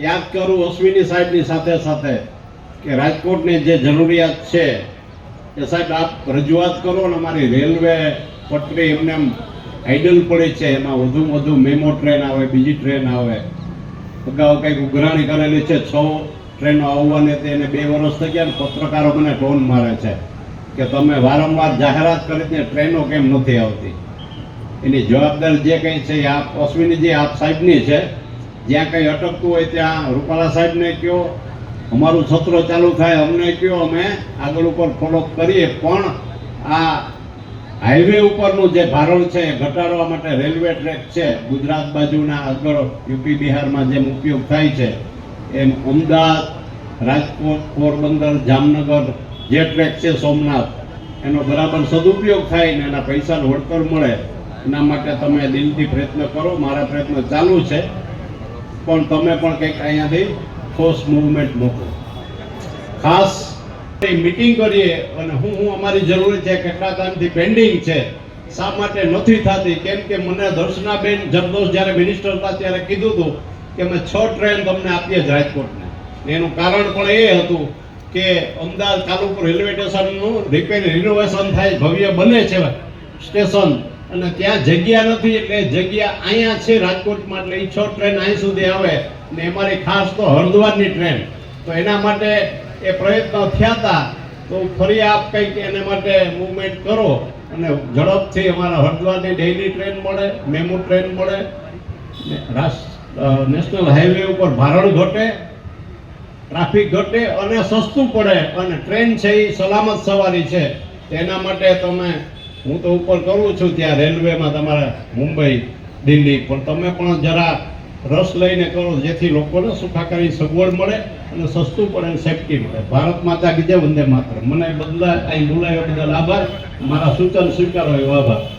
યાદ કરું અશ્વિની સાહેબની સાથે સાથે કે રાજકોટની જે જરૂરિયાત છે એ સાહેબ આપ રજૂઆત કરો ને અમારી રેલવે પટરી એમને એમ આઈડલ પડી છે, એમાં વધુમાં વધુ મેમો ટ્રેન આવે, બીજી ટ્રેન આવે. અગાઉ કંઈક ઉઘરાણી કરેલી છે, છ ટ્રેનો આવવાની હતી એને બે વર્ષ થઈ ગયા પત્રકારો મને ટોન મારે છે કે તમે વારંવાર જાહેરાત કરી ને ટ્રેનો કેમ નથી આવતી? એની જવાબદારી જે કંઈ છે એ આપ અશ્વિનીજી, આપ સાહેબની છે. જ્યાં કંઈ અટકતું હોય ત્યાં રૂપાલા સાહેબને કહો. અમારું સત્ર ચાલુ થાય અમને કહો, અમે આગળ ઉપર ફોલો કરીએ. પણ આ હાઈવે ઉપરનું જે ભારણ છે એ ઘટાડવા માટે રેલવે ટ્રેક છે, ગુજરાત બાજુના આગળ યુપી બિહારમાં જેમ ઉપયોગ થાય છે, એમ અમદાવાદ, રાજકોટ, પોરબંદર, જામનગર જે ટ્રેક છે સોમનાથ, એનો બરાબર સદુપયોગ થાય ને એના પૈસાનું વળતર મળે. એના માટે તમે દિલથી પ્રયત્ન કરો. મારા પ્રયત્ન ચાલુ છે. પણ તમે પણ કંઈક અહીંયાથી ઠોસ મુવમેન્ટ મૂકો. ખાસ મીટિંગ કરીએ અને હું હું અમારી જરૂરી છે કેટલા ટાઈમથી પેન્ડિંગ છે. શા માટે નથી થતી? કેમ કે મને દર્શનાબેન જરદોશ જ્યારે મિનિસ્ટર હતા ત્યારે કીધું હતું કે અમે છ ટ્રેન તમને આપીએ જ રાજકોટને. એનું કારણ પણ એ હતું કે અમદાવાદ તાલુકો રેલવે સ્ટેશનનું રિપેર રિનોવેશન થાય, ભવ્ય બને છે સ્ટેશન. અને ત્યાં જગ્યા નથી, એટલે જગ્યા અહીંયા છે રાજકોટમાં, એટલે એ છ ટ્રેન અહીં સુધી આવે. ને અમારી ખાસ તો હરદ્વારની ટ્રેન તો એના માટે એ પ્રયત્ન થયા હતા. તો ફરી આપ કંઈક એના માટે મૂવમેન્ટ કરો અને ઝડપથી અમારા હરદ્વારની ડેઇલી ટ્રેન મળે, મેમુ ટ્રેન મળે. નેશનલ હાઈવે ઉપર ભારણ ઘટે ટ્રાફિક ઘટે અને સસ્તું પડે. અને ટ્રેન છે એ સલામત સવારી છે. એના માટે તમે હું તો ઉપર કરું છું ત્યાં રેલવેમાં તમારા મુંબઈ, દિલ્હી. પણ તમે પણ જરા રસ લઈને કરો, જેથી લોકોને સુખાકારી સગવડ મળે અને સસ્તું પડે અને સેફટી મળે. ભારત માતા કીધે વંદે માત્ર મને બદલા અહીં બોલાવ્યા બદલ આભાર. મારા સૂચન સ્વીકારો એવો આભાર.